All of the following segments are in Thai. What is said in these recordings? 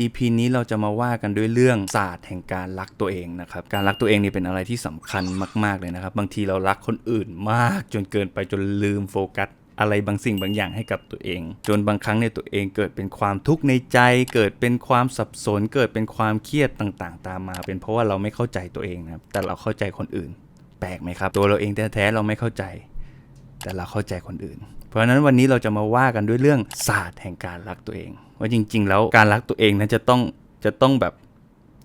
EP นี้เราจะมาว่ากันด้วยเรื่องศาสตร์แห่งการรักตัวเองนะครับ การรักตัวเองนี่เป็นอะไรที่สำคัญมาก ๆ เลยนะครับ บางทีเรารักคนอื่นมาก จนเกินไปจนลืมโฟกัสอะไรบางสิ่งบางอย่างให้กับตัวเอง จนบางครั้งในตัวเองเกิดเป็นความทุกข์ในใจ เกิดเป็นความสับสน เกิดเป็นความเครียดต่างๆ ตามมา เป็นเพราะว่าเราไม่เข้าใจตัวเองนะครับ แต่เราเข้าใจคนอื่น แปลกไหมครับ ตัวเราเองแท้ๆเราไม่เข้าใจ แต่เราเข้าใจคนอื่น เพราะฉะนั้นวันนี้เราจะมาว่ากันด้วยเรื่องศาสตร์แห่งการรักตัวเอง ว่าจริง ๆ แล้วการรักตัวเองนั้นจะต้องจะต้องแบบ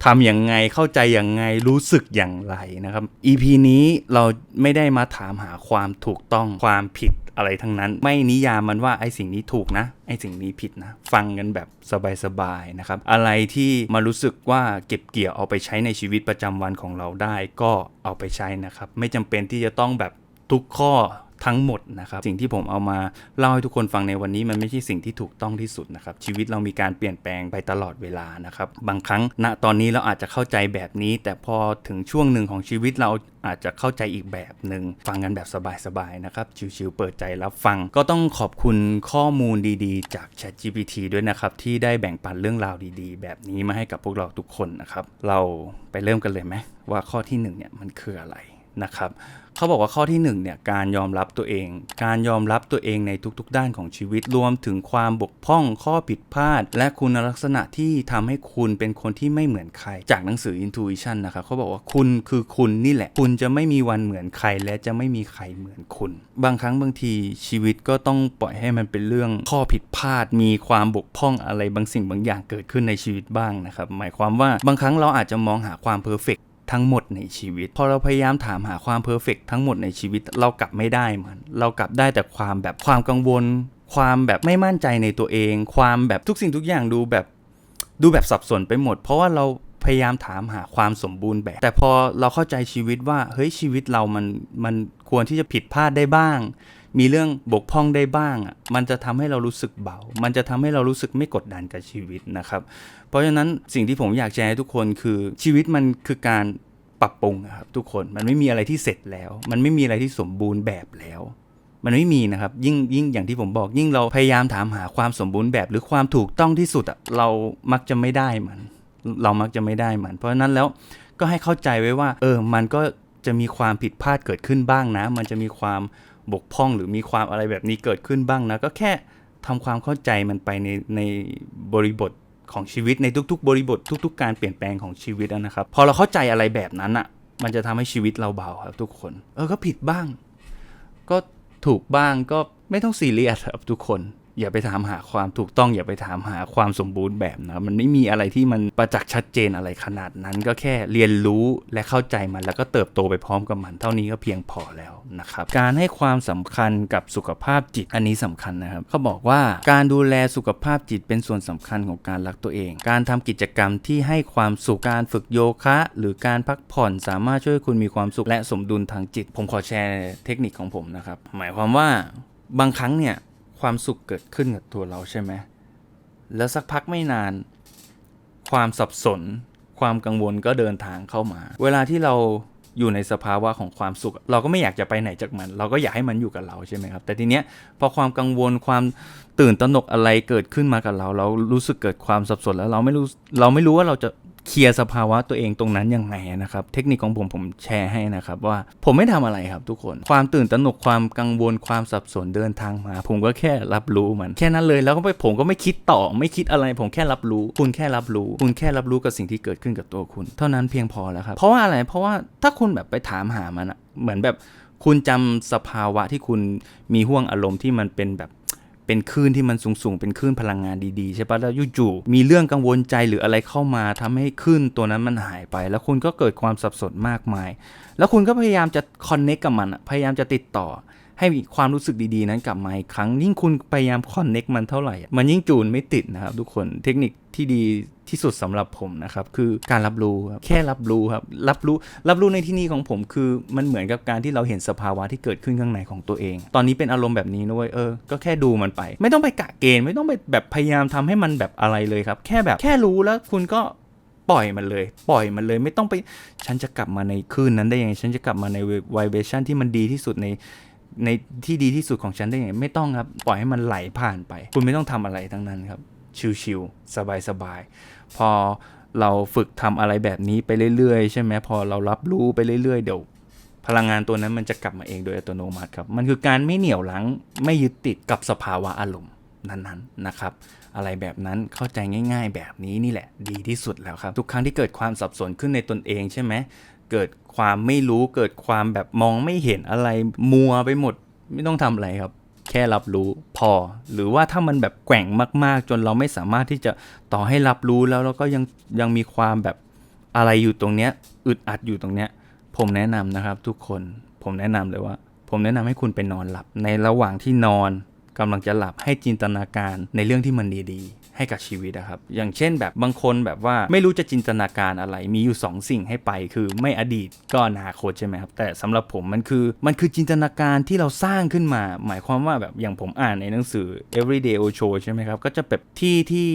ทำอย่างไงเข้าใจอย่างไงรู้สึกอย่างไรนะครับ EP นี้เราไม่ได้มาถามหาความถูกต้องความผิดอะไรทั้งนั้น ไม่นิยามมันว่าไอ้สิ่งนี้ถูกนะ ไอ้สิ่งนี้ผิดนะ ฟังกันแบบสบายๆนะครับ อะไรที่มารู้สึกว่าเก็บเกี่ยวเอาไปใช้ในชีวิตประจำวันของเราได้ ก็เอาไปใช้นะครับ ไม่จำเป็นที่จะต้องแบบทุกข้อ ทั้งหมดนะครับ สิ่งที่ผมเอามาเล่าให้ทุกคนฟังในวันนี้มันไม่ใช่สิ่งที่ถูกต้องที่สุดนะครับ ชีวิตเรามีการเปลี่ยนแปลงไปตลอดเวลานะครับ บางครั้งณตอนนี้เราอาจจะเข้าใจแบบนี้ แต่พอถึงช่วงหนึ่งของชีวิตเราอาจจะเข้าใจอีกแบบหนึ่งฟังกันแบบสบายๆนะครับ ชิวๆเปิดใจรับฟัง ก็ต้องขอบคุณข้อมูลดีๆ จาก ChatGPT ด้วยนะครับ ที่ได้แบ่งปันเรื่องราวดีๆ แบบนี้มาให้กับพวกเราทุกคนนะครับ เราไปเริ่มกันเลยไหมว่าข้อที่หนึ่งเนี่ยมันคืออะไรนะครับ เขาบอกว่าข้อที่1เนี่ยการยอมรับตัวเอง การยอมรับตัวเองในทุกๆ ด้านของชีวิตรวมถึงความบกพร่องข้อผิดพลาด และคุณลักษณะที่ทำให้คุณเป็นคนที่ไม่เหมือนใคร จากหนังสือ Intuition นะครับเขาบอกว่าคุณคือคุณนี่แหละ คุณจะไม่มีวันเหมือนใคร และจะไม่มีใครเหมือนคุณ บางครั้งบางทีชีวิตก็ต้องปล่อยให้มันเป็นเรื่องข้อผิดพลาด มีความบกพร่องอะไรบางสิ่งบางอย่างเกิดขึ้นในชีวิตบ้างนะครับหมายความว่าบางครั้งเราอาจจะมองหาความเพอร์เฟก ทั้งหมดในชีวิต พอเราพยายามถามหาความเพอร์เฟกทั้งหมดในชีวิต เรากลับไม่ได้มันเรากลับได้แต่ความแบบความกังวล ความแบบไม่มั่นใจในตัวเอง ความแบบทุกสิ่งทุกอย่างดูแบบดูแบบสับสนไปหมด เพราะว่าเราพยายามถามหาความสมบูรณ์แบบ แต่พอเราเข้าใจชีวิตว่าเฮ้ยชีวิตเรามันมันควรที่จะผิดพลาดได้บ้าง มีเรื่องบกพร่องได้บ้างอะมันจะทำให้เรารู้สึกเบา มันจะทำให้เรารู้สึกไม่กดดันกับชีวิตนะครับ เพราะฉะนั้นสิ่งที่ผมอยากแชร์ให้ทุกคนคือชีวิตมันคือการปรับปรุงครับทุกคนมันไม่มีอะไรที่เสร็จแล้ว มันไม่มีอะไรที่สมบูรณ์แบบแล้ว มันไม่มีนะครับยิ่งยิ่งอย่างที่ผมบอก ยิ่งเราพยายามถามหาความสมบูรณ์แบบ หรือความถูกต้องที่สุดอะเรามักจะไม่ได้มัน เรามักจะไม่ได้มัน เพราะฉะนั้นแล้วก็ให้เข้าใจไว้ว่า เออมันก็จะมีความผิดพลาดเกิดขึ้นบ้างนะ มันจะมีความ บกพร่องหรือมีความอะไรแบบนี้เกิดขึ้นบ้างนะ ก็แค่ทำความเข้าใจมันไปในในบริบทของชีวิตในทุก ๆ บริบททุก ๆ การเปลี่ยนแปลงของชีวิตนะครับ พอเราเข้าใจอะไรแบบนั้นอะมันจะทำให้ชีวิตเราเบาครับทุกคน เออก็ผิดบ้าง ก็ถูกบ้างก็ไม่ต้องซีเรียสครับทุกคน อย่าไปถามหาความถูกต้องอย่าไปถามหาความสมบูรณ์แบบนะมันไม่มีอะไรที่มันประจักษ์ชัดเจนอะไรขนาดนั้น ก็แค่เรียนรู้และเข้าใจมัน แล้วก็เติบโตไปพร้อมกับมัน เท่านี้ก็เพียงพอแล้วนะครับการให้ความสำคัญกับสุขภาพจิตอันนี้สำคัญนะครับเขาบอกว่าการดูแลสุขภาพจิตเป็นส่วนสำคัญของการรักตัวเอง การทำกิจกรรมที่ให้ความสุขการฝึกโยคะ หรือการพักผ่อนสามารถช่วยให้คุณมีความสุขและสมดุลทางจิต ผมขอแชร์เทคนิคของผมนะครับหมายความว่าบางครั้งเนี่ย ความสุขเกิดขึ้นกับตัวเราใช่ไหมแล้วสักพักไม่นาน ความสับสน ความกังวลก็เดินทางเข้ามา เวลาที่เราอยู่ในสภาวะของความสุข เราก็ไม่อยากจะไปไหนจากมัน เราก็อยากให้มันอยู่กับเราใช่ไหมครับ แต่ทีเนี้ยพอความกังวลความตื่นตระหนกอะไรเกิดขึ้นมากับเรา เรารู้สึกเกิดความสับสนแล้วเราไม่รู้เราไม่รู้ว่าเราจะ เคลียร์สภาวะตัวเองตรงนั้นยังไงนะครับ เทคนิคของผมผมแชร์ให้นะครับว่าผมไม่ทำอะไรครับทุกคน ความตื่นตระหนกความกังวลความสับสนเดินทางมา ผมก็แค่รับรู้มัน แค่นั้นเลยแล้วก็ไปผมก็ไม่คิดต่อ ไม่คิดอะไร ผมแค่รับรู้ คุณแค่รับรู้ คุณแค่รับรู้กับสิ่งที่เกิดขึ้นกับตัวคุณ เท่านั้นเพียงพอแล้วครับเพราะว่าอะไรเพราะว่าถ้าคุณแบบไปถามหามันอะเหมือนแบบคุณจำสภาวะที่คุณมีห่วงอารมณ์ที่มันเป็นแบบ เป็นคลื่นที่มันสูงๆ เป็นคลื่นพลังงานดีๆใช่ปะแล้วยู่ๆมีเรื่องกังวลใจหรืออะไรเข้ามาทำให้คลื่นตัวนั้นมันหายไป แล้วคุณก็เกิดความสับสนมากมาย แล้วคุณก็พยายามจะคอนเน็กกับมันพยายามจะติดต่อ ให้มีความรู้สึกดีๆ นั้นกลับมาอีกครั้ง ยิ่งคุณพยายามคอนเน็กมันเท่าไหร่ มันยิ่งจูนไม่ติดนะครับทุกคนเทคนิคที่ดีที่สุดสำหรับผมนะครับ คือการรับรู้ครับแค่รับรู้ครับ รับรู้รับรู้ในที่นี้ของผมคือมันเหมือนกับการที่เราเห็นสภาวะที่เกิดขึ้นข้างในของตัวเอง ตอนนี้เป็นอารมณ์แบบนี้นะเว้ยเออก็แค่ดูมันไป ไม่ต้องไปกะเกณฑ์ไม่ต้องไปแบบพยายามทำให้มันแบบอะไรเลยครับ แค่แบบแค่รู้แล้วคุณก็ปล่อยมันเลย ปล่อยมันเลยไม่ต้องไป ฉันจะกลับมาในคืนนั้นได้ยังไง ฉันจะกลับมาในไวเบชันที่มันดีที่สุดใน ในที่ดีที่สุดของฉันได้ยังไงไม่ต้องครับ ปล่อยให้มันไหลผ่านไป คุณไม่ต้องทำอะไรทั้งนั้นครับ ชิวๆสบายๆพอเราฝึกทำอะไรแบบนี้ไปเรื่อยๆ ใช่ไหมพอเรารับรู้ไปเรื่อยๆ เดี๋ยว พลังงานตัวนั้นมันจะกลับมาเองโดยอัตโนมัติครับ มันคือการไม่เหนี่ยวลังไม่ยึดติดกับสภาวะอารมณ์นั้นๆนะครับ อะไรแบบนั้นเข้าใจง่าย ๆ แบบนี้นี่แหละ ดีที่สุดแล้วครับ ทุกครั้งที่เกิดความสับสนขึ้นในตนเองใช่ไหม เกิดความไม่รู้เกิดความแบบมองไม่เห็นอะไร มัวไปหมดไม่ต้องทำอะไรครับ แค่รับรู้พอ หรือว่าถ้ามันแบบแกว่งมาก ๆ จนเราไม่สามารถที่จะต่อให้รับรู้แล้วแล้วก็ยังยังมีความแบบอะไรอยู่ตรงเนี้ยอึดอัดอยู่ตรงเนี้ย ผมแนะนำนะครับ ทุกคนผมแนะนำเลยว่า ผมแนะนำให้คุณไปนอนหลับ ในระหว่างที่นอนกำลังจะหลับให้จินตนาการในเรื่องที่มันดีๆ ให้กับชีวิตนะครับ อย่างเช่นแบบบางคนแบบว่าไม่รู้จะจินตนาการอะไร มีอยู่ 2 สิ่งให้ไป คือไม่อดีตก็อนาคตใช่ไหมครับ แต่สำหรับผมมันคือมันคือจินตนาการที่เราสร้างขึ้นมา หมายความว่าแบบอย่างผมอ่านในหนังสือ everyday Osho ใช่ไหมครับ ก็จะแบบที่ที่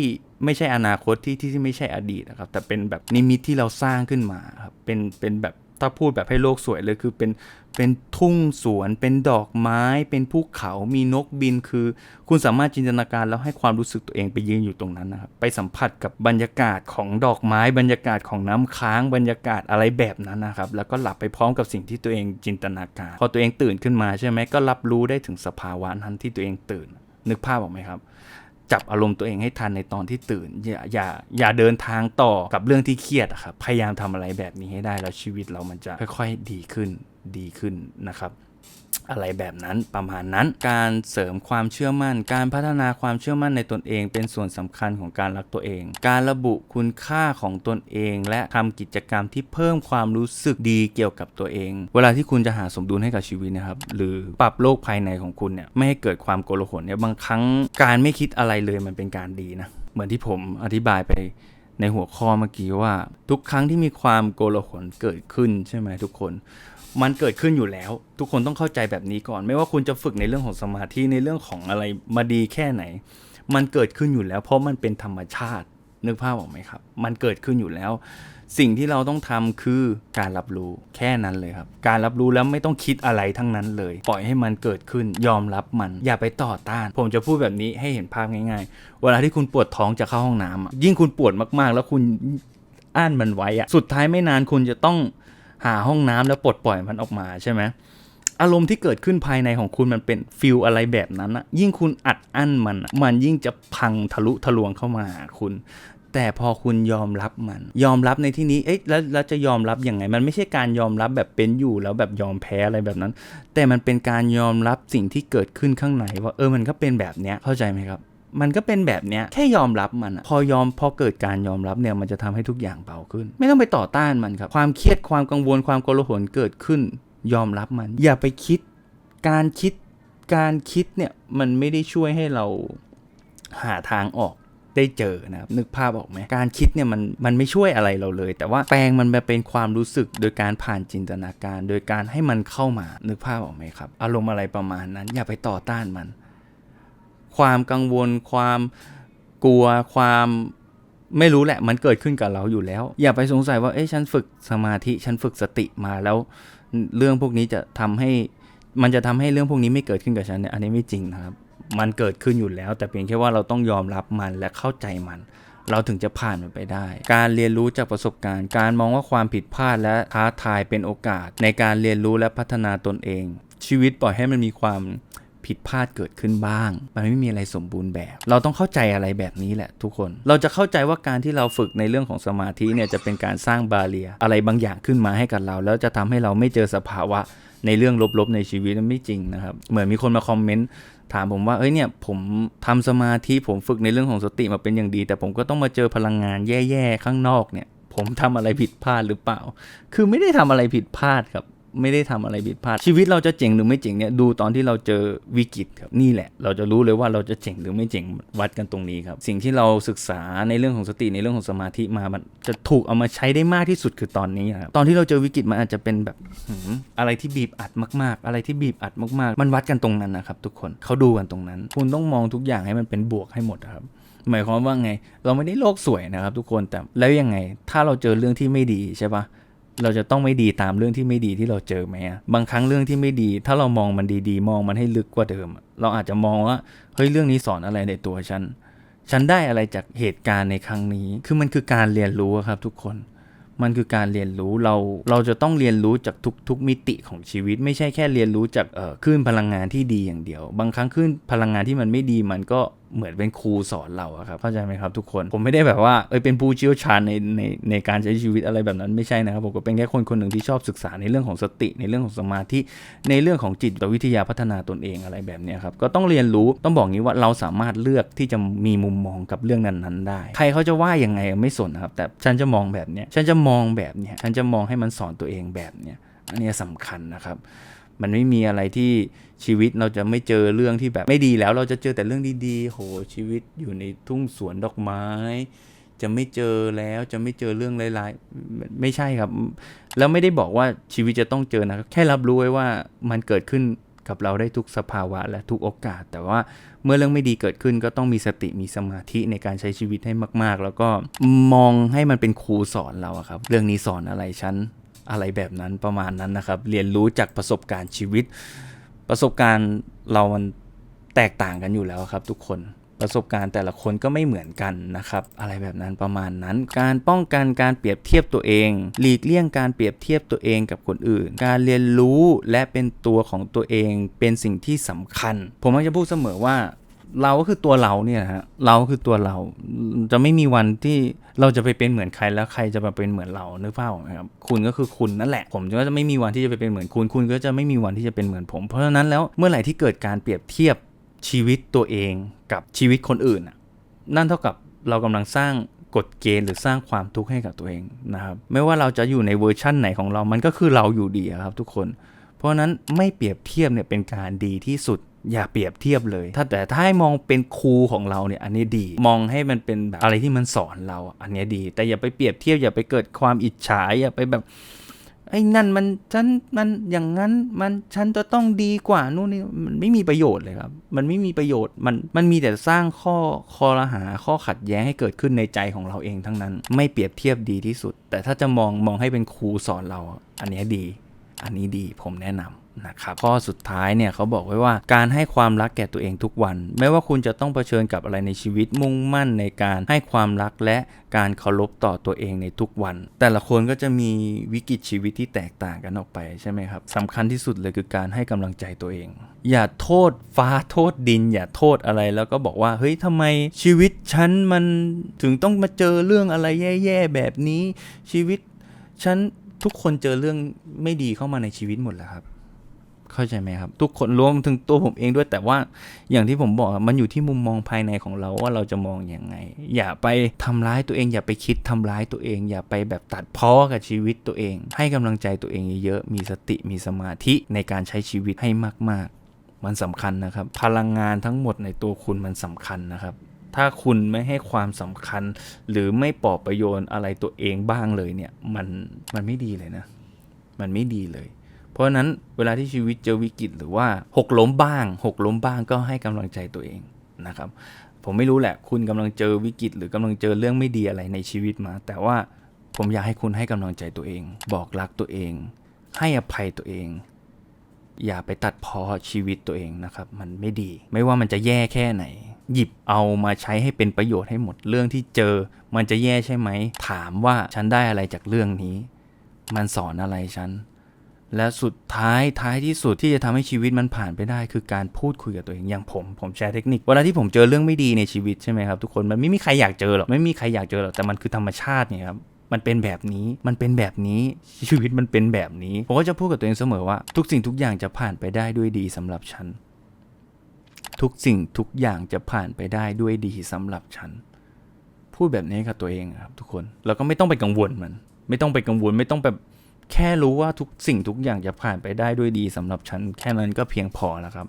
ไม่ใช่อนาคตที่ที่ที่ไม่ใช่อดีตนะครับ แต่เป็นแบบนิมิตที่เราสร้างขึ้นมาครับ เป็นเป็นแบบถ้าพูดแบบให้โลกสวยเลยคือเป็น เป็นทุ่งสวน เป็นดอกไม้ เป็นภูเขามีนกบินคือ คุณสามารถจินตนาการแล้วให้ความรู้สึกตัวเองไปยืนอยู่ตรงนั้นนะครับไปสัมผัสกับบรรยากาศของดอกไม้ บรรยากาศของน้ำค้างบรรยากาศอะไรแบบนั้นนะครับ แล้วก็หลับไปพร้อมกับสิ่งที่ตัวเองจินตนาการ พอตัวเองตื่นขึ้นมาใช่ไหมก็รับรู้ได้ถึงสภาวะนั้นที่ตัวเองตื่น นึกภาพออกไหมครับจับอารมณ์ตัวเองให้ทันในตอนที่ตื่น อย่าอย่าอย่าเดินทางต่อกับเรื่องที่เครียดอะครับพยายามทำอะไรแบบนี้ให้ได้แล้วชีวิตเรามันจะค่อย ๆ ดีขึ้น ดีขึ้นนะครับอะไรแบบนั้นประมาณนั้น การเสริมความเชื่อมั่น การพัฒนาความเชื่อมั่นในตนเอง เป็นส่วนสำคัญของการรักตัวเอง การระบุคุณค่าของตนเอง และทำกิจกรรมที่เพิ่มความรู้สึกดีเกี่ยวกับตัวเอง เวลาที่คุณจะหาสมดุลให้กับชีวิตนะครับ หรือปรับโลกภายในของคุณเนี่ยไม่ให้เกิดความโกลาหลเนี่ยบางครั้งการไม่คิดอะไรเลยมันเป็นการดีนะเหมือนที่ผมอธิบายไปในหัวข้อเมื่อกี้ว่า ทุกครั้งที่มีความโกลาหลเกิดขึ้นใช่ไหมทุกคน มันเกิดขึ้นอยู่แล้ว ทุกคนต้องเข้าใจแบบนี้ก่อน ไม่ว่าคุณจะฝึกในเรื่องของสมาธิในเรื่องของอะไรมาดีแค่ไหน มันเกิดขึ้นอยู่แล้ว เพราะมันเป็นธรรมชาตินึกภาพออกไหมครับ มันเกิดขึ้นอยู่แล้ว สิ่งที่เราต้องทำคือการรับรู้แค่นั้นเลยครับ การรับรู้แล้วไม่ต้องคิดอะไรทั้งนั้นเลย ปล่อยให้มันเกิดขึ้นยอมรับมัน อย่าไปต่อต้าน ผมจะพูดแบบนี้ให้เห็นภาพง่ายๆ เวลาที่คุณปวดท้องจะเข้าห้องน้ำอะยิ่งคุณปวดมากๆ แล้วคุณอ้านมันไว้อะสุดท้ายไม่นานคุณจะต้อง หาห้องน้ำแล้วปลดปล่อยมันออกมาใช่ไหมอารมณ์ที่เกิดขึ้นภายในของคุณมันเป็นฟิลอะไรแบบนั้นอะยิ่งคุณอัดอั้นมัน มันยิ่งจะพังทะลุทะลวงเข้ามาหาคุณ แต่พอคุณยอมรับมัน ยอมรับในที่นี้เอ๊ะแล้วแล้วจะยอมรับยังไง มันไม่ใช่การยอมรับแบบเป็นอยู่แล้วแบบยอมแพ้อะไรแบบนั้น แต่มันเป็นการยอมรับสิ่งที่เกิดขึ้นข้างในว่าเออมันก็เป็นแบบเนี้ยเข้าใจไหมครับ มันก็เป็นแบบเนี้ยแค่ยอมรับมันอพอยอมพอเกิดการยอมรับเนี่ยมันจะทำให้ทุกอย่างเบาขึ้น ไม่ต้องไปต่อต้านมันครับ ความเครียดความกังวลความโกลาหลเกิดขึ้น ยอมรับมัน อย่าไปคิด การคิดการคิดเนี่ยมันไม่ได้ช่วยให้เราหาทางออกได้เจอนะครับนึกภาพออกไหมการคิดเนี่ยมันมันไม่ช่วยอะไรเราเลย แต่ว่าแปลงมันมาเป็นความรู้สึกโดยการผ่านจินตนาการ โดยการให้มันเข้ามานึกภาพออกไหมครับ อารมณ์อะไรประมาณนั้น อย่าไปต่อต้านมัน ความกังวล ความกลัวความไม่รู้แหละมันเกิดขึ้นกับเราอยู่แล้ว อย่าไปสงสัยว่าเอ้ยฉันฝึกสมาธิฉันฝึกสติมาแล้ว เรื่องพวกนี้จะทำให้มันจะทำให้เรื่องพวกนี้ไม่เกิดขึ้นกับฉันเนี่ยอันนี้ไม่จริงนะครับมันเกิดขึ้นอยู่แล้ว แต่เพียงแค่ว่าเราต้องยอมรับมันและเข้าใจมัน เราถึงจะผ่านมันไปได้ การเรียนรู้จากประสบการณ์ การมองว่าความผิดพลาดและท้าทายเป็นโอกาส ในการเรียนรู้และพัฒนาตนเอง ชีวิตปล่อยให้มันมีความ ผิดพลาดเกิดขึ้นบ้าง มันไม่มีอะไรสมบูรณ์แบบ เราต้องเข้าใจอะไรแบบนี้แหละทุกคน เราจะเข้าใจว่าการที่เราฝึกในเรื่องของสมาธิเนี่ยจะเป็นการสร้างบาเรีย อะไรบางอย่างขึ้นมาให้กับเรา แล้วจะทำให้เราไม่เจอสภาวะในเรื่องลบๆในชีวิตนั้นไม่จริงนะครับ เหมือนมีคนมาคอมเมนต์ถามผมว่า เอ้ยเนี่ยผมทำสมาธิผมฝึกในเรื่องของสติมาเป็นอย่างดี แต่ผมก็ต้องมาเจอพลังงานแย่ๆข้างนอกเนี่ย ผมทำอะไรผิดพลาดหรือเปล่า คือไม่ได้ทำอะไรผิดพลาดครับ ไม่ได้ทำอะไรผิดพลาดชีวิตเราจะเจ๋งหรือไม่เจ๋งเนี่ยดูตอนที่เราเจอวิกฤตครับนี่แหละ เราจะรู้เลยว่าเราจะเจ๋งหรือไม่เจ๋งวัดกันตรงนี้ครับ สิ่งที่เราศึกษาในเรื่องของสติในเรื่องของสมาธิมามันจะถูกเอามาใช้ได้มากที่สุดคือตอนนี้ครับตอนที่เราเจอวิกฤตมันอาจจะเป็นแบบอะไรที่บีบอัดมากๆ อะไรที่บีบอัดมากๆ มันวัดกันตรงนั้นนะครับทุกคนเขาดูกันตรงนั้น คุณต้องมองทุกอย่างให้มันเป็นบวกให้หมดครับหมายความว่าไง เราไม่ได้โลกสวยนะครับทุกคนแต่แล้วยังไง ถ้าเราเจอเรื่องที่ไม่ดีใช่ปะ เราจะต้องไม่ดีตามเรื่องที่ไม่ดีที่เราเจอไหมอะบางครั้งเรื่องที่ไม่ดี ถ้าเรามองมันดีๆ มองมันให้ลึกกว่าเดิม เราอาจจะมองว่าเฮ้ยเรื่องนี้สอนอะไรในตัวฉัน ฉันได้อะไรจากเหตุการณ์ในครั้งนี้ คือมันคือการเรียนรู้ครับทุกคน มันคือการเรียนรู้เราเราจะต้องเรียนรู้จากทุกทุกมิติของชีวิต ไม่ใช่แค่เรียนรู้จากเอ่อคลื่นพลังงานที่ดีอย่างเดียว บางครั้งคลื่นพลังงานที่มันไม่ดีมันก็ เหมือนเป็นครูสอนเราอะครับเข้าใจไหมครับทุกคนผมไม่ได้แบบว่าเอยเป็นผู้เชี่ยวชาญในในในการใช้ชีวิตอะไรแบบนั้นไม่ใช่นะครับผมก็เป็นแค่คนคนหนึ่งที่ชอบศึกษาในเรื่องของสติ ในเรื่องของสมาธิในเรื่องของจิตวิทยาพัฒนาตนเองอะไรแบบนี้ครับก็ต้องเรียนรู้ต้องบอกงี้ว่าเราสามารถเลือกที่จะมีมุมมองกับเรื่องนั้นๆได้ ใครเขาจะว่ายังไงไม่สนครับแต่ฉันจะมองแบบเนี้ยฉันจะมองแบบเนี้ยฉันจะมองให้มันสอนตัวเองแบบเนี้ยอันเนี้ยสำคัญนะครับ มันไม่มีอะไรที่ชีวิตเราจะไม่เจอเรื่องที่แบบไม่ดีแล้วเราจะเจอแต่เรื่องดีๆ โหชีวิตอยู่ในทุ่งสวนดอกไม้ จะไม่เจอแล้วจะไม่เจอเรื่องร้ายๆไม่ไม่ใช่ครับ แล้วไม่ได้บอกว่าชีวิตจะต้องเจอนะครับแค่รับรู้ไว้ว่ามันเกิดขึ้นกับเราได้ทุกสภาวะและทุกโอกาส แต่ว่าเมื่อเรื่องไม่ดีเกิดขึ้นก็ต้องมีสติมีสมาธิในการใช้ชีวิตให้มาก ๆ แล้วก็มองให้มันเป็นครูสอนเราครับ เรื่องนี้สอนอะไรฉัน อะไรแบบนั้นประมาณนั้นนะครับ เรียนรู้จากประสบการณ์ชีวิต ประสบการณ์เรามันแตกต่างกันอยู่แล้วครับทุกคนประสบการณ์แต่ละคนก็ไม่เหมือนกันนะครับ อะไรแบบนั้นประมาณนั้น การป้องกันการเปรียบเทียบตัวเอง หลีกเลี่ยงการเปรียบเทียบตัวเองกับคนอื่น การเรียนรู้และเป็นตัวของตัวเองเป็นสิ่งที่สำคัญ ผมมักจะพูดเสมอว่า เราก็คือตัวเราเนี่ยฮะเราก็คือตัวเราจะไม่มีวันที่เราจะไปเป็นเหมือนใครแล้วใครจะมาเป็นเหมือนเรานึกภาพออกไหมครับคุณก็คือคุณนั่นแหละ ผมก็จะไม่มีวันที่จะไปเป็นเหมือนคุณ คุณก็จะไม่มีวันที่จะเป็นเหมือนผม เพราะฉะนั้นแล้วเมื่อไหร่ที่เกิดการเปรียบเทียบชีวิตตัวเองกับชีวิตคนอื่นนั่นเท่ากับเรากำลังสร้างกฎเกณฑ์หรือสร้างความทุกข์ให้กับตัวเองนะครับไม่ว่าเราจะอยู่ในเวอร์ชั่นไหนของเรามันก็คือเราอยู่ดีครับทุกคน เพราะฉะนั้นไม่เปรียบเทียบเนี่ยเป็นการดีที่สุด อย่าเปรียบเทียบเลย ถ้าแต่ถ้าให้มองเป็นครูของเราเนี่ยอันนี้ดี มองให้มันเป็นแบบอะไรที่มันสอนเรา อันนี้ดี แต่อย่าไปเปรียบเทียบอย่าไปเกิดความอิจฉาอย่าไปแบบไอ้นั่นมันฉันมันอย่างนั้นมันฉันจะต้องดีกว่านู่นนี่มันไม่มีประโยชน์เลยครับ มันไม่มีประโยชน์มันมันมีแต่สร้างข้อคอรหาข้อขัดแย้งให้เกิดขึ้นในใจของเราเองทั้งนั้น ไม่เปรียบเทียบดีที่สุด แต่ถ้าจะมองมองให้เป็นครูสอนเรา อันนี้ดี อันนี้ดีผมแนะนำ นะครับข้อสุดท้ายเนี่ยเขาบอกไว้ว่าการให้ความรักแก่ตัวเองทุกวัน ไม่ว่าคุณจะต้องเผชิญกับอะไรในชีวิตมุ่งมั่นในการให้ความรักและการเคารพต่อตัวเองในทุกวัน แต่ละคนก็จะมีวิกฤตชีวิตที่แตกต่างกันออกไปใช่ไหมครับสำคัญที่สุดเลยคือการให้กำลังใจตัวเอง อย่าโทษฟ้าโทษดิน อย่าโทษอะไรแล้วก็บอกว่าเฮ้ยทำไมชีวิตฉันมันถึงต้องมาเจอเรื่องอะไรแย่ๆแบบนี้ ชีวิตฉันทุกคนเจอเรื่องไม่ดีเข้ามาในชีวิตหมดแล้วครับ เข้าใจไหมครับ ทุกคนรวมถึงตัวผมเองด้วยแต่ว่าอย่างที่ผมบอกมันอยู่ที่มุมมองภายในของเราว่าเราจะมองอยังไง อย่าไปทำร้ายตัวเอง อย่าไปคิดทำร้ายตัวเอง อย่าไปแบบตัดพ้อกับชีวิตตัวเอง ให้กำลังใจตัวเองเยอะๆมีสติมีสมาธิในการใช้ชีวิตให้มาก ๆ มันสำคัญนะครับ พลังงานทั้งหมดในตัวคุณมันสำคัญนะครับถ้าคุณไม่ให้ความสำคัญ หรือไม่ปลอบประโยชน์อะไรตัวเองบ้างเลยเนี่ย มันมันไม่ดีเลยนะ มันไม่ดีเลย เพราะฉะนั้นเวลาที่ชีวิตเจอวิกฤตหรือว่าหกล้มบ้าง หกล้มบ้างก็ให้กำลังใจตัวเองนะครับ ผมไม่รู้แหละ คุณกำลังเจอวิกฤตหรือกำลังเจอเรื่องไม่ดีอะไรในชีวิตมา แต่ว่าผมอยากให้คุณให้กำลังใจตัวเอง บอกรักตัวเอง ให้อภัยตัวเอง อย่าไปตัดพอชีวิตตัวเองนะครับ มันไม่ดี ไม่ว่ามันจะแย่แค่ไหน หยิบเอามาใช้ให้เป็นประโยชน์ให้หมดเรื่องที่เจอ มันจะแย่ใช่ไหมถามว่าฉันได้อะไรจากเรื่องนี้ มันสอนอะไรฉัน และสุดท้ายท้ายที่สุดที่จะทำให้ชีวิตมันผ่านไปได้ คือการพูดคุยกับตัวเองอย่างผม ผมแชร์เทคนิคเวลาที่ผมเจอเรื่องไม่ดีในชีวิตใช่ไหมครับทุกคนมันไม่มีใครอยากเจอหรอกไม่มีใครอยากเจอหรอกแต่มันคือธรรมชาติเนี่ยครับมันเป็นแบบนี้ มันเป็นแบบนี้ ชีวิตมันเป็นแบบนี้ ผมก็จะพูดกับตัวเองเสมอว่า ทุกสิ่งทุกอย่างจะผ่านไปได้ด้วยดีสำหรับฉัน ทุกสิ่งทุกอย่างจะผ่านไปได้ด้วยดีสำหรับฉัน พูดแบบนี้กับตัวเองครับทุกคน แล้วก็ไม่ต้องไปกังวลมัน ไม่ต้องไปกังวล ไม่ต้องแบบ แค่รู้ว่าทุกสิ่งทุกอย่างจะผ่านไปได้ด้วยดีสำหรับฉันแค่นั้นก็เพียงพอแล้วครับ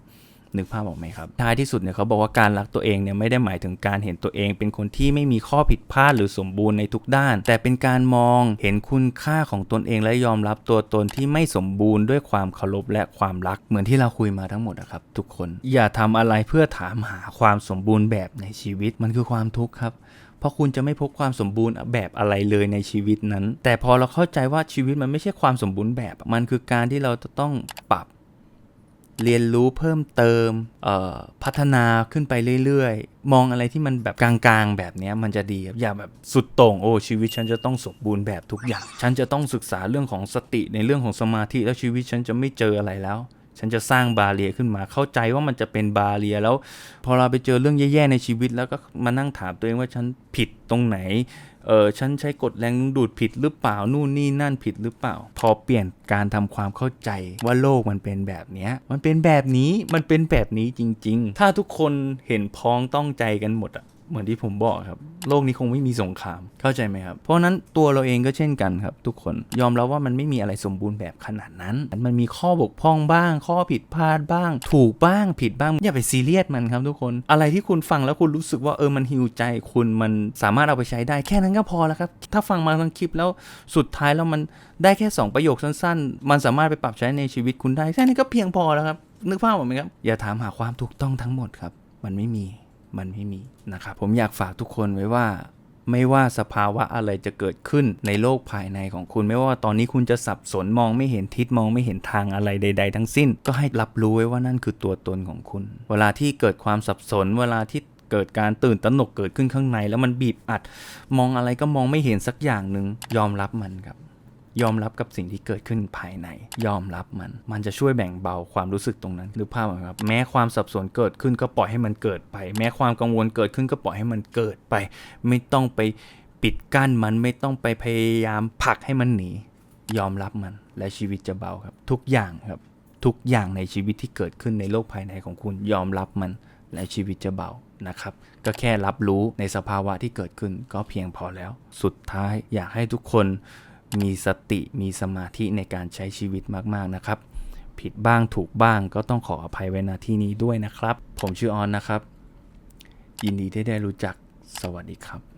นึกภาพออกไหมครับท้ายที่สุดเนี่ยเขาบอกว่าการรักตัวเองเนี่ยไม่ได้หมายถึงการเห็นตัวเอง เป็นคนที่ไม่มีข้อผิดพลาดหรือสมบูรณ์ในทุกด้าน แต่เป็นการมองเห็นคุณค่าของตนเองและยอมรับตัวตนที่ไม่สมบูรณ์ด้วยความเคารพและความรักเหมือนที่เราคุยมาทั้งหมดนะครับทุกคนอย่าทำอะไรเพื่อถามหาความสมบูรณ์แบบในชีวิตมันคือความทุกข์ครับ เพราะคุณจะไม่พบความสมบูรณ์แบบอะไรเลยในชีวิตนั้น แต่พอเราเข้าใจว่าชีวิตมันไม่ใช่ความสมบูรณ์แบบ มันคือการที่เราจะต้องปรับ เรียนรู้เพิ่มเติมเอ่อพัฒนาขึ้นไปเรื่อยๆ มองอะไรที่มันแบบกลางๆ แบบนี้มันจะดีอย่าแบบสุดโต่งโอ้ชีวิตฉันจะต้องสมบูรณ์แบบทุกอย่าง ฉันจะต้องศึกษาเรื่องของสติในเรื่องของสมาธิแล้วชีวิตฉันจะไม่เจออะไรแล้ว ฉันจะสร้างบาเรียขึ้นมาเข้าใจว่ามันจะเป็นบาเรียแล้ว พอเราไปเจอเรื่องแย่ๆในชีวิต แล้วก็มานั่งถามตัวเองว่าฉันผิดตรงไหนเออฉันใช้กฎแรงดูดผิดหรือเปล่านู่นนี่นั่นผิดหรือเปล่า พอเปลี่ยนการทำความเข้าใจว่าโลกมันเป็นแบบนี้มันเป็นแบบนี้มันเป็นแบบนี้จริง ๆ ถ้าทุกคนเห็นพ้องต้องใจกันหมดอะ เหมือนที่ผมบอกครับ โลกนี้คงไม่มีสงครามเข้าใจไหมครับ เพราะนั้นตัวเราเองก็เช่นกันครับ ทุกคนยอมรับว่ามันไม่มีอะไรสมบูรณ์แบบขนาดนั้น มันมีข้อบกพร่องบ้าง ข้อผิดพลาดบ้าง ถูกบ้างผิดบ้างอย่าไปซีเรียสมันครับทุกคน อะไรที่คุณฟังแล้วคุณรู้สึกว่าเออมันฮิวใจคุณมันสามารถเอาไปใช้ได้แค่นั้นก็พอแล้วครับ ถ้าฟังมาทั้งคลิปแล้วสุดท้ายแล้วมันได้แค่ 2 ประโยคสั้น ๆ มันสามารถไปปรับใช้ในชีวิตคุณได้แค่นี้ก็เพียงพอแล้วครับนึกภาพออกไหมครับอย่าถามหาความถูกต้องทั้งหมดครับ มันไม่มี มันไม่มีนะครับผมอยากฝากทุกคนไว้ว่า ไม่ว่าสภาวะอะไรจะเกิดขึ้นในโลกภายในของคุณ ไม่ว่าตอนนี้คุณจะสับสนมองไม่เห็นทิศมองไม่เห็นทางอะไรใด ๆ ทั้งสิ้น ก็ให้รับรู้ไว้ว่านั่นคือตัวตนของคุณ เวลาที่เกิดความสับสน เวลาที่เกิดการตื่นตระหนกเกิดขึ้นข้างใน แล้วมันบีบอัด มองอะไรก็มองไม่เห็นสักอย่างหนึ่งยอมรับมันครับ ยอมรับกับสิ่งที่เกิดขึ้นภายใน ยอมรับมัน มันจะช่วยแบ่งเบาความรู้สึกตรงนั้นหรือภาพไหมครับ แม้ความสับสนเกิดขึ้นก็ปล่อยให้มันเกิดไป แม้ความกังวลเกิดขึ้นก็ปล่อยให้มันเกิดไป ไม่ต้องไปปิดกั้นมันไม่ต้องไปพยายามผลักให้มันหนี ยอมรับมัน และชีวิตจะเบาครับ ทุกอย่างครับ ทุกอย่างในชีวิตที่เกิดขึ้นในโลกภายในของคุณยอมรับมัน และชีวิตจะเบานะครับ ก็แค่รับรู้ในสภาวะที่เกิดขึ้นก็เพียงพอแล้ว สุดท้ายอยากให้ทุกคน มีสติมีสมาธิในการใช้ชีวิตมากๆนะครับ ผิดบ้างถูกบ้างก็ต้องขออภัยไว้ณที่นี้ด้วยนะครับ ผมชื่อออนนะครับ ยินดีที่ได้รู้จักสวัสดีครับ